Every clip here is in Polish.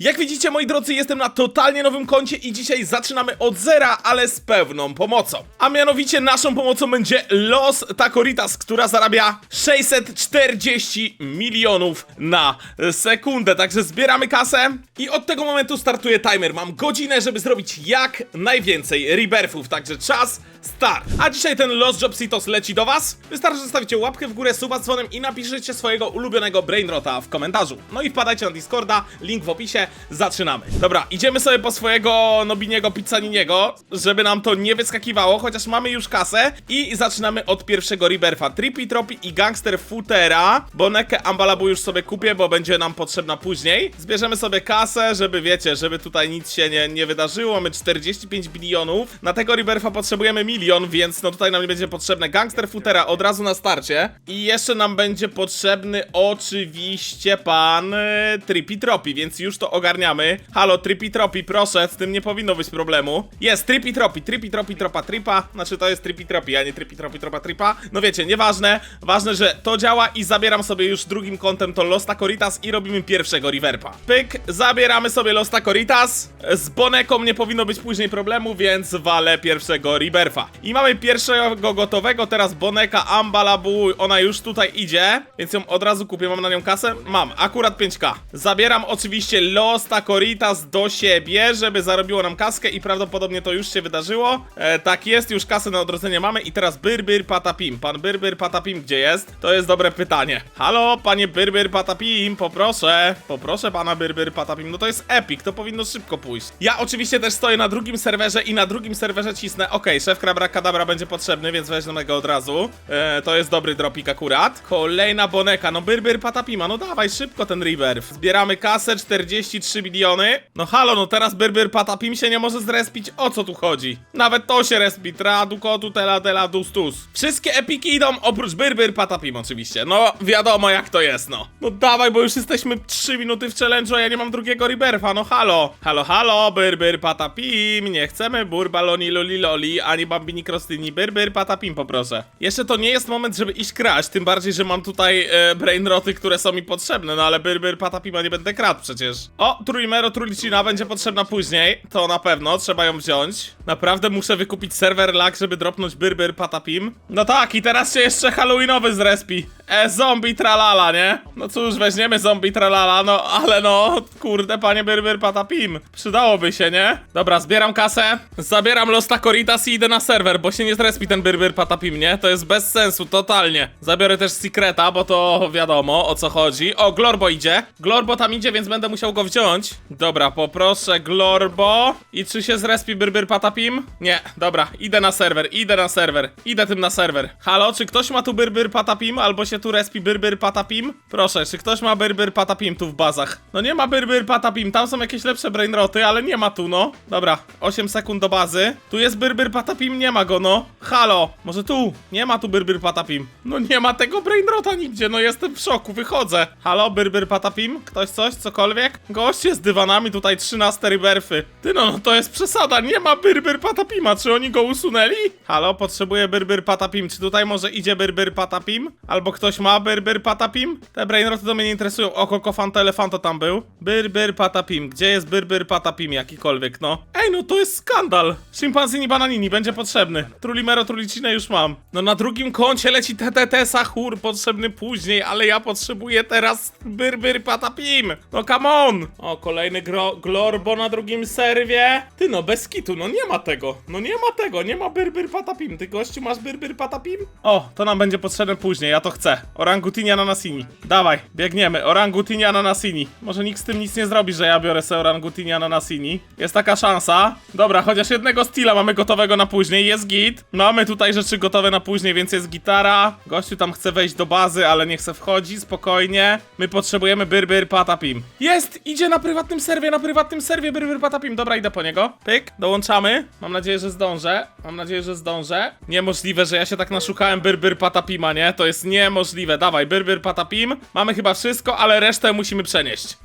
Jak widzicie, moi drodzy, jestem na totalnie nowym koncie i dzisiaj zaczynamy od zera, ale z pewną pomocą. A mianowicie naszą pomocą będzie Los Takoritas, która zarabia 640 milionów na sekundę. Także zbieramy kasę i od tego momentu startuje timer. Mam godzinę, żeby zrobić jak najwięcej rebirthów, także czas start. A dzisiaj ten Los Jobsitos leci do was. Wystarczy, że zostawicie łapkę w górę, suba z dzwonem i napiszecie swojego ulubionego brainrota w komentarzu. No i wpadajcie na Discorda, link w opisie, zaczynamy. Dobra, idziemy sobie po swojego Nobiniego Pizzaniniego, żeby nam to nie wyskakiwało, chociaż mamy już kasę i zaczynamy od pierwszego rebirtha. Trippy, Tropi i Gangster Footera. Bonekę Ambalabu już sobie kupię, bo będzie nam potrzebna później. Zbierzemy sobie kasę, żeby wiecie, żeby tutaj nic się nie, nie wydarzyło. Mamy 45 bilionów. Na tego rebirtha potrzebujemy milion, więc no tutaj nam nie będzie potrzebne Gangster Footera od razu na starcie. I jeszcze nam będzie potrzebny oczywiście pan e, Trippy Tropi, więc już to ogarniamy. Halo, Trippy Tropi, proszę, z tym nie powinno być problemu. Jest, Trippy Tropi, Trippy Tropi, Tropa Tripa. Znaczy to jest Trippy Tropi, a nie Trippy Tropi, Tropa Tripa. No wiecie, nieważne. Ważne, że to działa i zabieram sobie już drugim kątem to Los Tacoritas i robimy pierwszego Riverpa. Pyk, zabieramy sobie Los Tacoritas. Z Boneką nie powinno być później problemu, więc walę pierwszego Riverfa. I mamy pierwszego gotowego, teraz Boneka Ambalabu, ona już tutaj idzie, więc ją od razu kupię, mam na nią kasę? Mam, akurat 5k. Zabieram oczywiście Los Tacoritas do siebie, żeby zarobiło nam kaskę i prawdopodobnie to już się wydarzyło. E, tak jest, już kasę na odrodzenie mamy i teraz Byrbyr Patapim. Pan Byrbyr Patapim gdzie jest? To jest dobre pytanie. Halo, panie Byrbyr Patapim, poproszę, poproszę pana Byrbyr Patapim. No to jest epic, to powinno szybko pójść. Ja oczywiście też stoję na drugim serwerze i na drugim serwerze cisnę. Okej, szef Krabra Kadabra będzie potrzebny, więc weźmy go od razu. E, to jest dobry dropik akurat. Kolejna boneka, no Byrbyr Patapima, no dawaj szybko ten rebirth. Zbieramy kasę, 43 miliony. No halo, no teraz Byrbyr Patapim się nie może zrespić, o co tu chodzi? Nawet to się respi, tra, dukotu, tela, tela, dus, tus. Wszystkie epiki idą, oprócz Byrbyr Patapim oczywiście. No wiadomo jak to jest, no. No dawaj, bo już jesteśmy 3 minuty w challenge'u, a ja nie mam drugiego rebirtha, no halo. Halo, halo, Byrbyr Patapim, nie chcemy burbaloni loli loli, ani bambini krostini, Byrbyr Patapim poproszę. Jeszcze to nie jest moment, żeby iść kraść, tym bardziej, że mam tutaj e, brainroty, które są mi potrzebne, no ale Byrbyr Patapima nie będę kradł przecież. O, Trójmero Trulicina będzie potrzebna później, to na pewno, trzeba ją wziąć. Naprawdę muszę wykupić serwer lag, żeby dropnąć Byrbyr Patapim. No tak, i teraz się jeszcze Halloweenowy zrespi. E, zombie tralala, nie? No cóż, weźmiemy zombie tralala, no ale no, kurde, panie Byrbyr Patapim. Przydałoby się, nie? Dobra, zbieram kasę, zabieram Los Tacoritas i idę na serwer, bo się nie zrespi ten Byrbyr Patapim, nie? To jest bez sensu, totalnie. Zabiorę też Secreta, bo to wiadomo o co chodzi. O, Glorbo idzie. Glorbo tam idzie, więc będę musiał go wziąć. Dobra, poproszę Glorbo. I czy się zrespi Byrbyr Patapim? Nie, dobra, idę na serwer, idę na serwer, idę tym na serwer. Halo, czy ktoś ma tu Byrbyr Patapim, albo się tu respi Byrbyr Patapim? Proszę, czy ktoś ma Byrbyr Patapim tu w bazach? No nie ma Byrbyr Patapim, tam są jakieś lepsze brainroty, ale nie ma tu, no. Dobra, 8 sekund do bazy. Tu jest Byrbyr Patapim, nie ma go, no. Halo, może tu? Nie ma tu Byrbyr Patapim. No nie ma tego brainrota nigdzie, no jestem w szoku, wychodzę. Halo, Byrbyr Patapim? Ktoś coś, cokolwiek? Goście z dywanami, tutaj 13 ryberfy. Ty no, no to jest przesada, nie ma Byrbyr Patapima, czy oni go usunęli? Halo, potrzebuję Byrbyr Patapim, czy tutaj może idzie Byrbyr Patapim? Albo ktoś ma Byrbyr Patapim? Te brainroty do mnie nie interesują, o, Kokofanto Elefanto tam był. Byrbyr Patapim, gdzie jest Byrbyr Patapim jakikolwiek, no? Ej, no to jest skandal! Szympanzini Bananini będzie potrzebny. Trulimero Trulicinę już mam. No na drugim koncie leci TTT Sahur, potrzebny później, ale ja potrzebuję teraz Byrbyr Patapim. No come on! O, kolejny gro Glorbo na drugim serwie. Ty no, bez kitu, no nie ma tego. No nie ma tego, nie ma Byrbyr Patapim. Ty gościu masz Byrbyr Patapim? O, to nam będzie potrzebne później, ja to chcę. Orangutinia na Nasini. Dawaj, biegniemy. Orangutinia na Nasini. Może nikt z tym nic nie zrobi, że ja biorę sobie Orangutinia na Nasini. Jest taka szansa. Dobra, chociaż jednego stila mamy gotowego na później, jest git. Mamy tutaj rzeczy gotowe na później, więc jest gitara. Gościu tam chce wejść do bazy, ale nie chce wchodzi, spokojnie. My potrzebujemy Byrbyr Patapim. Jest! Idzie na prywatnym serwie, na prywatnym serwie Byrbyr Patapim. Dobra, idę po niego. Pyk, dołączamy. Mam nadzieję, że zdążę. Mam nadzieję, że zdążę. Niemożliwe, że ja się tak naszukałem Byrbyr Patapima, nie? To jest niemożliwe. Dawaj, Byrbyr Patapim. Mamy chyba wszystko, ale resztę musimy przenieść.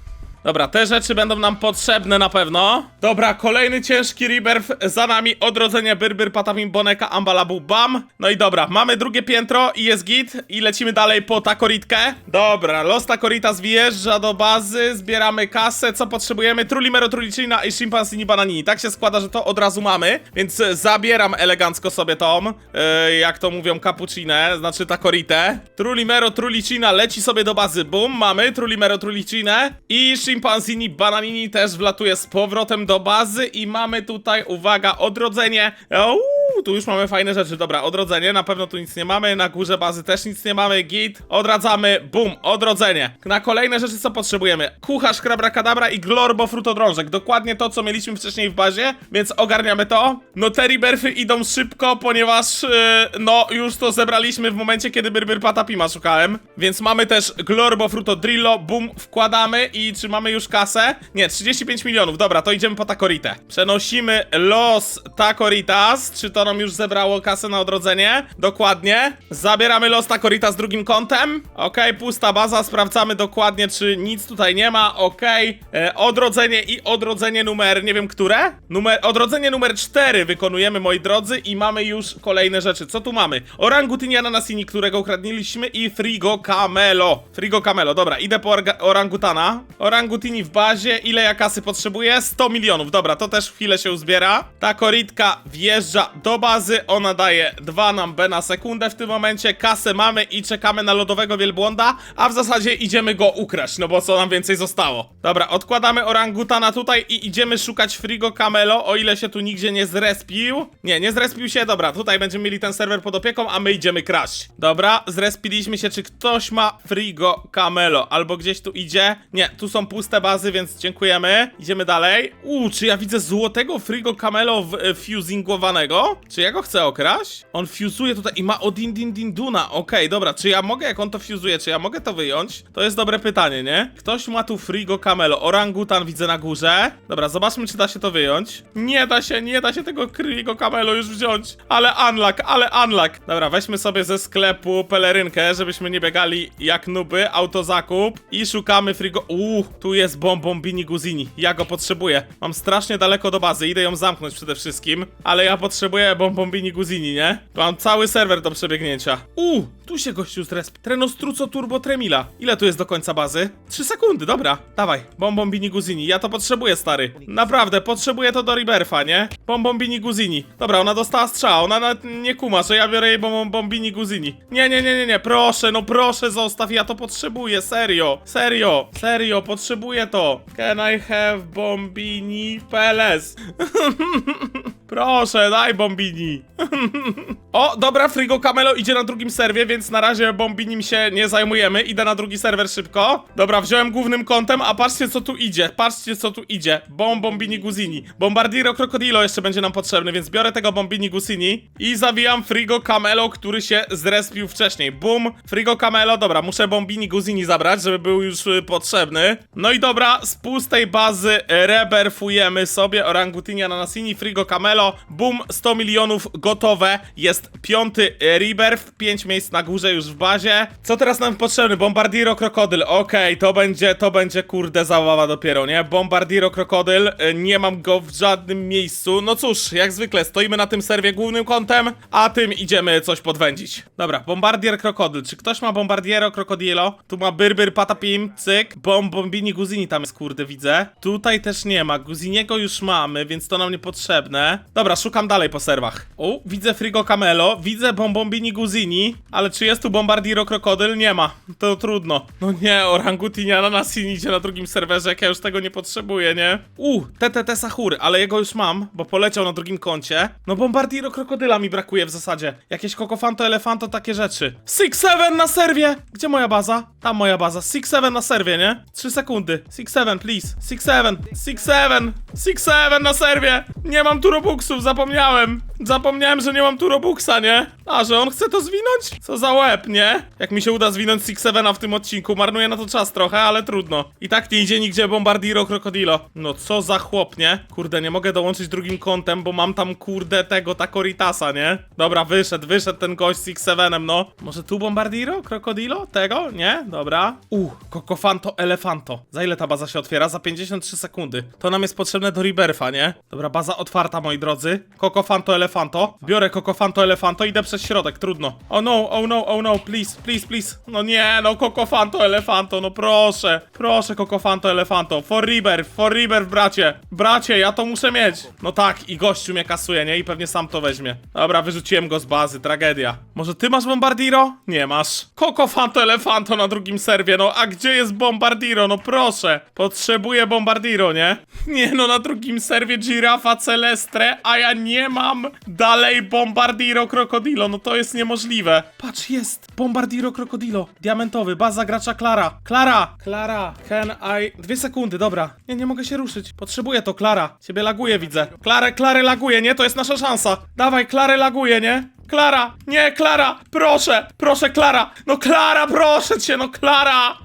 Dobra, te rzeczy będą nam potrzebne na pewno. Dobra, kolejny ciężki rebirth za nami. Odrodzenie Byrbyr, Patawim, Boneka, Ambalabu, Bam. No i dobra, mamy drugie piętro i jest git. I lecimy dalej po takoritkę. Dobra, Los Takoritas wjeżdża do bazy, zbieramy kasę. Co potrzebujemy? Trulimero, Trulicina i Schimpansini Bananini. Tak się składa, że to od razu mamy, więc e, zabieram elegancko sobie tą, e, jak to mówią, cappuccinę, znaczy takoritę. Trulimero, Trulicina leci sobie do bazy. Bum, mamy Trulimero, Trulicinę i Schimpansini Bananini też wlatuje z powrotem do bazy i mamy tutaj, uwaga, odrodzenie. Uuu, tu już mamy fajne rzeczy. Dobra, odrodzenie, na pewno tu nic nie mamy, na górze bazy też nic nie mamy, git. Odradzamy, bum, odrodzenie. Na kolejne rzeczy co potrzebujemy? Kucharz, krabrakadabra i glorbo frutodrążek. Dokładnie to, co mieliśmy wcześniej w bazie, więc ogarniamy to. No te riberfy idą szybko, ponieważ, yy, no, już to zebraliśmy w momencie, kiedy Byrbyr Patapima szukałem. Więc mamy też glorbo frutodrillo, bum, wkładamy i czy mamy już kasę? Nie, 35 milionów, dobra, to idziemy po takoritę. Przenosimy los takoritas, czy to nam już zebrało kasę na odrodzenie? Dokładnie. Zabieramy los takoritas drugim kątem. Okej, pusta baza, sprawdzamy dokładnie, czy nic tutaj nie ma. Okej, e, odrodzenie i odrodzenie numer, nie wiem które? Numer, odrodzenie numer 4 wykonujemy, moi drodzy, i mamy już kolejne rzeczy. Co tu mamy? Orangutini ananasini, którego ukradniliśmy i Frigo Camelo. Frigo Camelo, dobra, idę po orangutana. Orangutini w bazie, ile ja kasy potrzebuję? 100 milionów, dobra, to też w chwilę się uzbiera. Ta koritka wjeżdża do bazy, ona daje 2 nam B na sekundę w tym momencie, kasę mamy i czekamy na lodowego wielbłąda, a w zasadzie idziemy go ukraść, no bo co nam więcej zostało. Dobra, odkładamy orangutana tutaj i idziemy szukać Frigo Camelo, o ile się tu nigdzie nie zrespił. Nie, nie zrespił się, dobra, tutaj będziemy mieli ten serwer pod opieką, a my idziemy kraść. Dobra, zrespiliśmy się, czy ktoś ma Frigo Camelo, albo gdzieś tu idzie? Nie, tu są puste bazy, więc dziękujemy. Idziemy dalej. Uuu, czy ja widzę złotego Frigo Camelo w, e, Czy ja go chcę okraść? On fuzuje tutaj i ma Odin Din Din Duna. Okej, dobra, czy ja mogę, jak on to fuzuje, czy ja mogę to wyjąć? To jest dobre pytanie, nie? Ktoś ma tu Frigo Camelo. Orangutan widzę na górze. Dobra, zobaczmy, czy da się to wyjąć. Nie da się, nie da się tego Frigo Camelo już wziąć. Ale unlock, ale unlock. Dobra, weźmy sobie ze sklepu pelerynkę, żebyśmy nie biegali jak nuby. Autozakup i szukamy Frigo... Uuu, tu jest Bombombini Guzini. Ja go potrzebuję. Mam strasznie daleko do bazy, idę ją zamknąć przede wszystkim. Ale ja potrzebuję Bombombini Guzini, nie? Mam cały serwer do przebiegnięcia. Uuu, tu się gościu zresp. Trenostruco Turbo Tremila. Ile tu jest do końca bazy? 3 sekundy, dobra. Dawaj, Bombombini Guzini. Ja to potrzebuję, stary. Naprawdę, potrzebuję to do Riberfa, nie? Bombombini Guzini. Dobra, ona dostała strzała, ona nawet nie kuma, że ja biorę jej Bombombini Guzini. Nie, nie, nie, nie, nie, proszę, no proszę zostaw, ja to potrzebuję, serio. Serio, serio, potrzebuję to. Can I have Bombini PLS? Proszę, daj Bombini. o, dobra, Frigo Camelo idzie na drugim serwie, więc na razie Bombinim się nie zajmujemy. Idę na drugi serwer szybko. Dobra, wziąłem głównym kątem, a patrzcie co tu idzie. Patrzcie co tu idzie. Bom Bombini Guzini. Bombardiro Crocodilo jeszcze będzie nam potrzebny, więc biorę tego Bombini Guzini i zawijam Frigo Camelo, który się zrespił wcześniej. Bum, Frigo Camelo, dobra, muszę Bombini Guzini zabrać, żeby był już y, potrzebny. No i dobra, z pustej bazy reberfujemy sobie Orangutini Ananasini, Frigo Camelo, bum, 100 milionów gotowe. Jest piąty e, rebirth, 5 miejsc na górze już w bazie. Co teraz nam potrzebny? Bombardiro Krokodyl, okej, to będzie, to będzie kurde zabawa dopiero, nie? Bombardiro Krokodyl, e, nie mam go w żadnym miejscu. No cóż, jak zwykle, stoimy na tym serwie głównym kątem, a tym idziemy coś podwędzić. Dobra, Bombardier Krokodyl, czy ktoś ma Bombardiero Krokodilo? Tu ma Byrbyr Patapim, cyk, Bom Bombini Guzini tam jest, kurde, widzę. Tutaj też nie ma, Guziniego już mamy, więc to nam niepotrzebne. Dobra, szukam dalej po serwach. O, widzę Frigo Camelo, widzę Bombombini Guzini, ale czy jest tu Bombardiro Krokodyl? Nie ma. To trudno. No nie, Orangutini Ananasini idzie na drugim serwerze, jak ja już tego nie potrzebuję, nie? U, TTT Sahury, ale jego już mam, bo poleciał na drugim koncie. No Bombardiro Krokodyla mi brakuje w zasadzie. Jakieś Kokofanto Elefanto, takie rzeczy. Six Seven na serwie! Gdzie moja baza? Tam moja baza. Six Seven na serwie, nie? 3 sekundy. Six Seven, please. Six Seven. Six Seven. Six Seven na serwie! Nie mam tu robuxów! Zapomniałem. Zapomniałem, że nie mam tu Robuxa, nie? A, że on chce to zwinąć? Co za łeb, nie? Jak mi się uda zwinąć Six Sevena w tym odcinku, marnuję na to czas trochę, ale trudno. I tak nie idzie nigdzie Bombardiro Krokodilo. No co za chłop, nie? Kurde, nie mogę dołączyć drugim kątem, bo mam tam kurde tego Takoritasa, nie? Dobra, wyszedł, wyszedł ten gość z Six Sevenem, no. Może tu Bombardiro Krokodilo? Tego? Nie? Dobra. Uh, Kokofanto Elefanto. Za ile ta baza się otwiera? Za 53 sekundy. To nam jest potrzebne do Rebirtha, nie? Dobra, baza otwarta, moi drodzy. Kokofanto Elefanto. Biorę Kokofanto Elefanto, idę przez środek, trudno. Oh no, oh no, oh no, please, please, please. No nie, no Kokofanto Elefanto, no proszę. Proszę Kokofanto Elefanto. For Rebirth, for Rebirth, bracie. Bracie, ja to muszę mieć. No tak, i gościu mnie kasuje, nie? I pewnie sam to weźmie. Dobra, wyrzuciłem go z bazy, tragedia. Może ty masz Bombardiro? Nie masz. Kokofanto Elefanto na drugim serwie, no a gdzie jest Bombardiro? No proszę. Potrzebuję Bombardiro, nie? Nie no, na drugim serwie Girafa Celestre, a ja nie mam dalej Bombardiro Krokodilo, no to jest niemożliwe. Patrz, jest Bombardiro Krokodilo, diamentowy, baza gracza Klara. Klara! Klara, can I... Dwie sekundy, dobra. Nie, nie mogę się ruszyć. Potrzebuję to, Klara. Ciebie laguje, widzę. Klarę, Klarę laguje, nie? To jest nasza szansa. Dawaj, Klarę laguje, nie? Klara! Nie, Klara! Proszę! Proszę, Klara! No Klara, proszę cię, no Klara!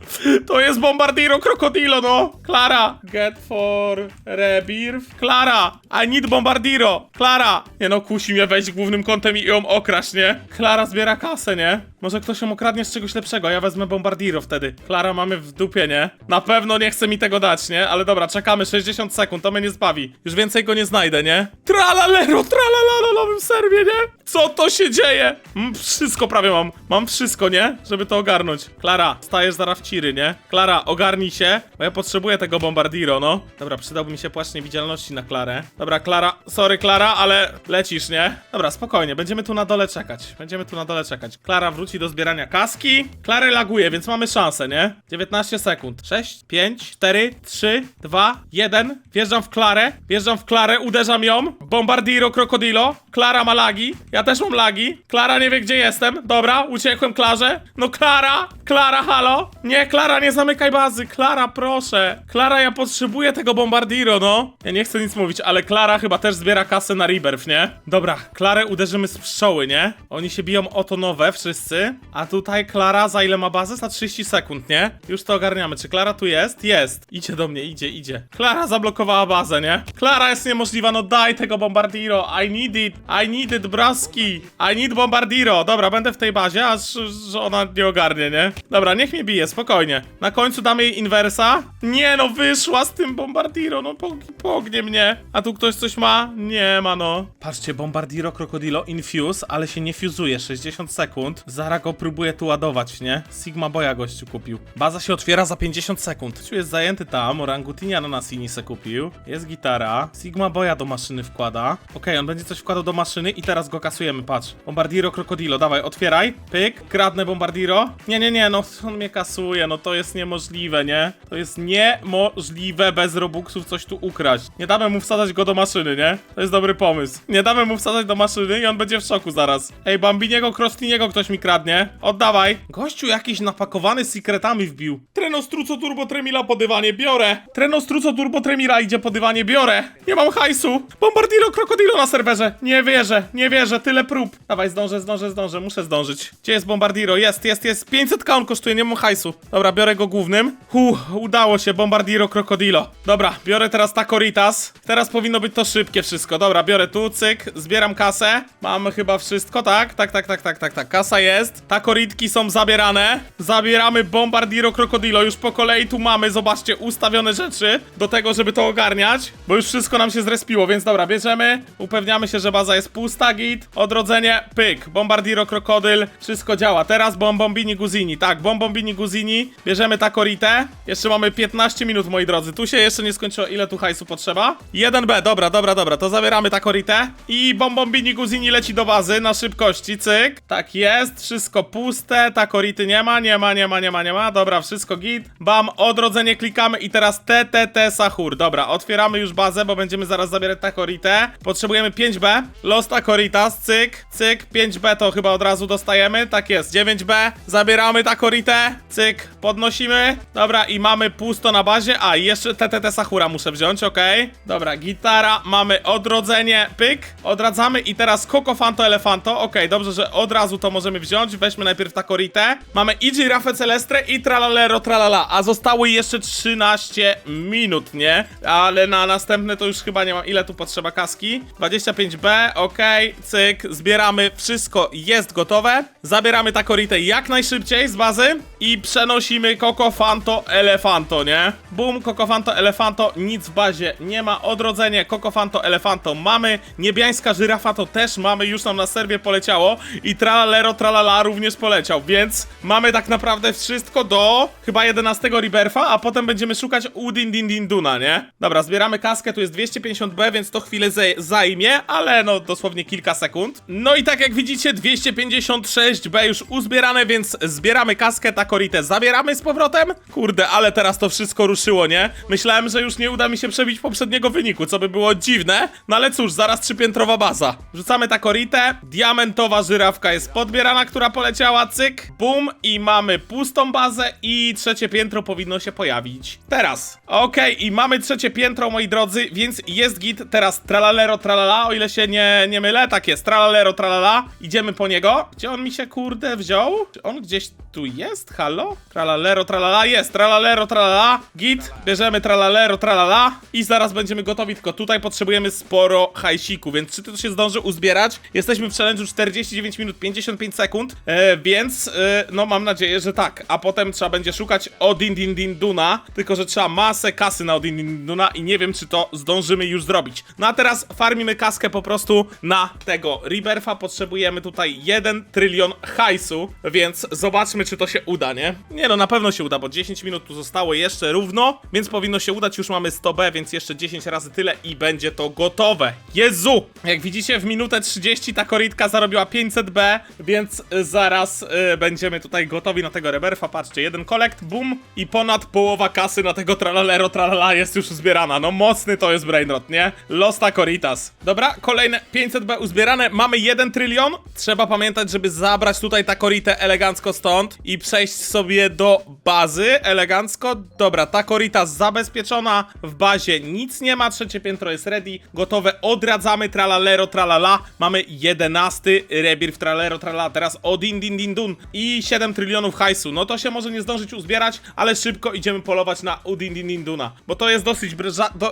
To jest Bombardiro Krokodilo, no! Klara! Get for Rebirth. Klara! I need Bombardiro! Klara! Nie no, kusi mnie wejść głównym kątem i ją okraść, nie? Klara zbiera kasę, nie? Może ktoś ją okradnie z czegoś lepszego, a ja wezmę Bombardiro wtedy. Klara mamy w dupie, nie? Na pewno nie chce mi tego dać, nie? Ale dobra, czekamy 60 sekund, to mnie nie zbawi. Już więcej go nie znajdę, nie? Tralalero, tralala na nowym serwie, nie? Co to się dzieje? Wszystko prawie mam. Mam wszystko, nie? Żeby to ogarnąć. Klara, stajesz zaraz w ciry, nie? Klara, ogarnij się, bo ja potrzebuję tego Bombardiro, no. Dobra, przydałby mi się płaszcz niewidzialności na Klarę. Dobra, Klara, sorry Klara, ale lecisz, nie? Dobra, spokojnie, będziemy tu na dole czekać. Będziemy tu na dole czekać. Klara wróci do zbierania kaski. Klarę laguje, więc mamy szansę, nie? 19 sekund. 6, 5, 4, 3, 2, 1. Wjeżdżam w Klarę, wjeżdżam w Klarę, uderzam ją. Bombardiro, krokodilo. Klara ma lagi. Ja też mam lagi. Klara nie wie, gdzie jestem. Dobra, uciekłem Klarze. No Klara! Klara, halo? Nie, Klara, nie zamykaj bazy. Klara, proszę. Klara, ja potrzebuję tego Bombardiro, no. Ja nie chcę nic mówić, ale Klara chyba też zbiera kasę na Rebirth, nie? Dobra, Klarę uderzymy z pszczoły, nie? Oni się biją o to nowe, wszyscy. A tutaj Klara za ile ma bazę? Za 30 sekund, nie? Już to ogarniamy. Czy Klara tu jest? Jest. Idzie do mnie, idzie, idzie. Klara zablokowała bazę, nie? Klara jest niemożliwa, no daj tego Bombardiro. I need it. I need it, braski. I need Bombardiro. Dobra, będę w tej bazie, aż że ona nie ogarnie, nie? Dobra, niech mnie bije, spokojnie. Na końcu damy jej inwersa. Nie no, wyszła z tym Bombardiro, no pog pognie mnie. A tu ktoś coś ma? Nie ma, no. Patrzcie, Bombardiro Krokodilo Infuse, ale się nie fuzuje, 60 sekund. Zara go próbuje tu ładować, nie? Sigma Boya gościu kupił. Baza się otwiera za 50 sekund. Tu jest zajęty tam, orangutinia na Nasini se kupił. Jest gitara. Sigma Boya do maszyny wkłada. Okej, on będzie coś wkładał do maszyny i teraz go kasujemy, patrz. Bombardiro Krokodilo, dawaj, otwieraj. Pyk, kradnę Bombardiro. Nie, nie, nie, no on mnie kasuje, no to jest niemożliwe, nie? To jest niemożliwe bez Robuxów coś tu ukraść. Nie damy mu wsadzać go do maszyny, nie? To jest dobry pomysł. Nie damy mu wsadzać do maszyny i on będzie w szoku zaraz. Ej, Bambiniego, Crostliniego ktoś mi kradnie. Oddawaj. Gościu jakiś napakowany secretami wbił. Trenostruco Turbo Tremila po dywanie, biorę. Trenostruco Turbo Tremila idzie po dywanie, biorę. Nie mam hajsu. Bombardiro Krokodilo na serwerze. Nie wierzę, nie wierzę, tyle prób. Dawaj, zdążę, zdążę, zdążę, muszę zdążyć. Gdzie jest Bombardiro? Jest, jest, jest. 500 on kosztuje, nie mam hajsu. Dobra, biorę go głównym. Huh, udało się, Bombardiro Krokodilo. Dobra, biorę teraz Takoritas. Teraz powinno być to szybkie wszystko. Dobra, biorę tu, cyk, zbieram kasę. Mamy chyba wszystko, tak? Tak, tak, tak, tak, tak, tak. Kasa jest. Takoritki są zabierane. Zabieramy Bombardiro Krokodilo. Już po kolei tu mamy, zobaczcie, ustawione rzeczy do tego, żeby to ogarniać, bo już wszystko nam się zrespiło, więc dobra, bierzemy. Upewniamy się, że baza jest pusta, git. Odrodzenie, pyk. Bombardiro Krokodyl. Wszystko działa. Teraz Bombombini Guzini. Tak, Bombombini Guzini. Bierzemy Takoritę. Jeszcze mamy 15 minut, moi drodzy. Tu się jeszcze nie skończyło. Ile tu hajsu potrzeba? 1B, dobra, dobra, dobra. To zabieramy Takoritę. I Bombombini Guzini leci do bazy na szybkości, cyk. Tak jest, wszystko puste, takority nie ma, nie ma, nie ma, nie ma, nie ma, dobra, wszystko git, bam, odrodzenie klikamy i teraz TTT Sahur, dobra, otwieramy już bazę, bo będziemy zaraz zabierać takoritę, potrzebujemy 5B, Los Takoritas, cyk, cyk, 5B to chyba od razu dostajemy, tak jest, 9B, zabieramy takoritę, cyk, podnosimy, dobra i mamy pusto na bazie, a i jeszcze TTT Sahura muszę wziąć, okej, dobra, gitara, mamy odrodzenie, pyk, odradzamy i teraz Kokofanto Elefanto, okej, dobrze, że od razu to możemy wziąć, weźmy najpierw takoritę, mamy i girafę Celestre i tralalero tralala, a zostało jeszcze 13 minut, nie? Ale na następne to już chyba nie mam, ile tu potrzeba kaski? 25B, okej, cyk, zbieramy, wszystko jest gotowe, zabieramy takoritę jak najszybciej z bazy i przenosimy Kokofanto Elefanto, nie? Boom, Kokofanto Elefanto, nic w bazie nie ma, odrodzenie Kokofanto Elefanto mamy, niebiańska żyrafa to też mamy, już nam na serwie poleciało. I tralalero tralala również poleciał, więc mamy tak naprawdę wszystko do chyba 11 Rebirtha, a potem będziemy szukać Udin Din Din Duna, nie? Dobra, zbieramy kaskę, tu jest 250B, więc to chwilę zaj- zajmie, ale no dosłownie kilka sekund. No i tak jak widzicie, 256B już uzbierane, więc zbieramy kaskę, takoritę zabieramy z powrotem. Kurde, ale teraz to wszystko ruszyło, nie? Myślałem, że już nie uda mi się przebić poprzedniego wyniku, co by było dziwne, no ale cóż, zaraz trzypiętrowa baza. Rzucamy takoritę, diamentowa żyrawka jest podbierana, która poleciała, cyk, bum i mamy pustą bazę i trzecie piętro powinno się pojawić. Teraz, okej, i mamy trzecie piętro, moi drodzy, więc jest git, teraz tralalero tralala, o ile się nie, nie mylę, tak jest, tralalero tralala, idziemy po niego. Gdzie on mi się, kurde, wziął? Czy on gdzieś tu jest? Halo? Tralalero tralala, jest, tralalero tralala, git, bierzemy tralalero tralala i zaraz będziemy gotowi, tylko tutaj potrzebujemy sporo hajsiku, więc czy to się zdąży uzbierać? Jesteśmy w challenge'u 49 minut 55 sekund, e, więc e, no mam nadzieję, że tak, a potem trzeba będzie szukać Odin Din Din Duna, tylko że trzeba masę kasy na Odin Din Duna i nie wiem, czy to zdążymy już zrobić. No a teraz farmimy kaskę po prostu na tego Rebirtha, potrzebujemy tutaj 1 trylion hajsu, więc zobaczmy, czy to się uda, nie? Nie no, na pewno się uda, bo 10 minut tu zostało jeszcze równo, więc powinno się udać, już mamy 100B, więc jeszcze 10 razy tyle i będzie to gotowe. Jezu! Jak widzicie, w minutę 30 ta koritka zarobiła 500B, więc zaraz y, będziemy tutaj gotowi na tego Rebirtha. Patrzcie, jeden kolekt, boom i ponad połowa kasy na tego tralalero tralala jest już zbierana. No mocny to jest brainrot, nie? Los Takoritas. Dobra, kolejne 500B uzbierane, mamy 1 trylion. Trzeba pamiętać, żeby zabrać tutaj takoritę elegancko stąd i przejść sobie do bazy elegancko. Dobra, takorita zabezpieczona, w bazie nic nie ma, trzecie piętro jest ready, gotowe, odradzamy, tralalero, tralala, mamy 11 rebir w tralero, tralala, teraz Odin, din, din, dun i 7 trylionów hajsu, no to się może nie zdążyć uzbierać, ale szybko idziemy polować na Udin, din, din, duna, bo to jest dosyć,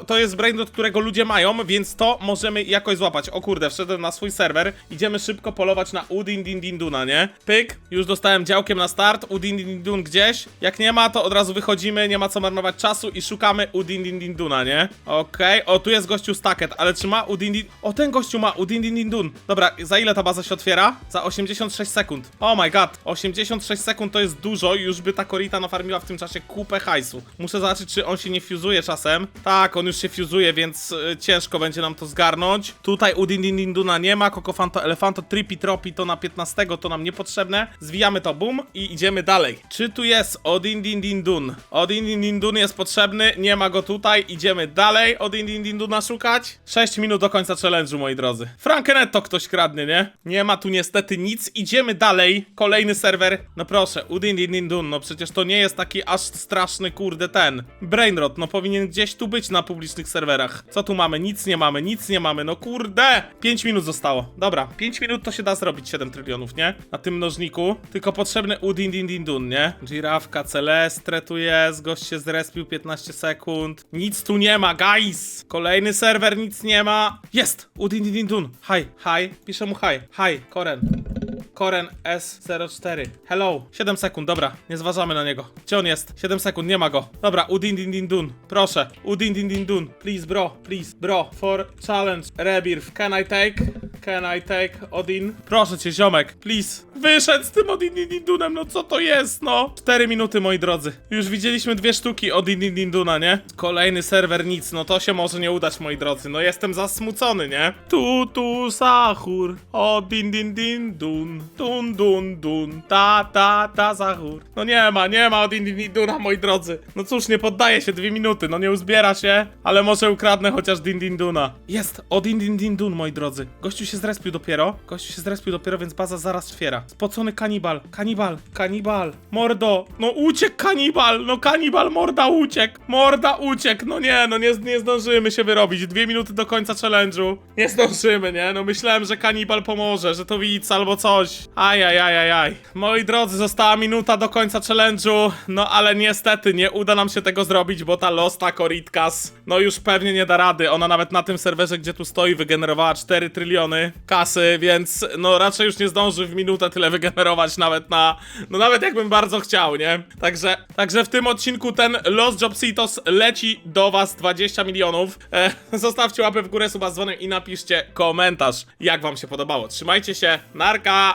to jest brainrot, którego ludzie mają, więc to możemy jakoś złapać, o kurde, wszedłem na swój serwer, idziemy szybko polować na Udin, din, din, duna, nie? Pyk, już dostałem działkiem na start, Udin, din, din, dun gdzieś, jak nie ma, to od razu wychodzimy, nie ma co marnować czasu i szukamy Udin, din, din, duna, nie? Okej, o, tu jest gościu stacket, ale czy ma Udin, din... O, ten gościu ma Udin, din, din, dun. Dobra, za ile ta baza się otwiera? Za 86 sekund. Oh my god, 86 sekund to jest dużo i już by ta korita nafarmiła w tym czasie kupę hajsu. Muszę zobaczyć, czy on się nie fuzuje czasem. Tak, on już się fuzuje, więc y, ciężko będzie nam to zgarnąć. Tutaj Udin, din, din, duna nie ma, Kokofanto, Elefanto, Tripi, Tropi to na 15, to nam niepotrzebne. Zwijamy to, boom i idziemy dalej. Czy tu jest Odin, din, din, dun? Odin, din, din, dun jest potrzebny, nie ma go tutaj, idziemy dalej. Odin, din, din, duna szukać. 6 minut do końca challenge'u, moi drodzy. Frankenetto ktoś kradnie, nie? Nie ma tu niestety nic, idziemy dalej. Kolejny serwer. No proszę, Udin, din, dun, no przecież to nie jest taki aż straszny, kurde, ten. Brainrot, no powinien gdzieś tu być na publicznych serwerach. Co tu mamy? Nic nie mamy, nic nie mamy, no kurde! 5 minut zostało. Dobra, 5 minut to się da zrobić 7 trylionów, nie? Na tym mnożniku. Tylko potrzebny Udin, din, din, dun, nie? Girafka, Celestre tu jest, gość się zrespił 15 sekund. Nic tu nie ma, guys! Kolejny serwer, nic nie ma. Jest! Udin, din, din, dun. Hi, hi. Piszę mu hi. Hi, Koren. Koren S04. Hello. 7 sekund, dobra. Nie zważamy na niego. Gdzie on jest? 7 sekund, nie ma go. Dobra, Udin din din dun. Proszę. Udin din din dun. Please, bro. Please, bro. For challenge. Rebirth. Can I take? Can I take Odin? Proszę cię, ziomek, please. Wyszedł z tym Odin Dindunem, no co to jest, no? 4 minuty, moi drodzy. Już widzieliśmy dwie sztuki Odin Dinduna, nie? Kolejny serwer nic, no to się może nie udać, moi drodzy. No jestem zasmucony, nie? Tu, tu, sahur. Din din dun. Dun, dun. Ta, ta, ta, sahur. No nie ma, nie ma Odin din Dinduna, moi drodzy. No cóż, nie poddaje się dwie minuty, no nie uzbiera się, ale może ukradnę chociaż Din Din Duna. Jest, Odin Din Din Dun, moi drodzy. Gościu się zrespił dopiero, gościu się zrespił dopiero, więc baza zaraz otwiera. Spocony kanibal, kanibal, kanibal, mordo, no uciekł kanibal, no kanibal, morda uciekł, morda uciekł, no nie, no nie, nie zdążymy się wyrobić, dwie minuty do końca challenge'u, nie zdążymy, nie, no myślałem, że kanibal pomoże, że to widz albo coś, ajajajajaj. Moi drodzy, została minuta do końca challenge'u, no ale niestety nie uda nam się tego zrobić, bo ta Losta Koritkas, no już pewnie nie da rady, ona nawet na tym serwerze, gdzie tu stoi, wygenerowała 4 tryliony kasy, więc no raczej już nie zdąży w minutę tyle wygenerować nawet na, no nawet jakbym bardzo chciał, nie? Także, także w tym odcinku ten Los Jobsitos leci do was 20 milionów. E, zostawcie łapę w górę, suba z dzwonem i napiszcie komentarz, jak wam się podobało. Trzymajcie się, narka!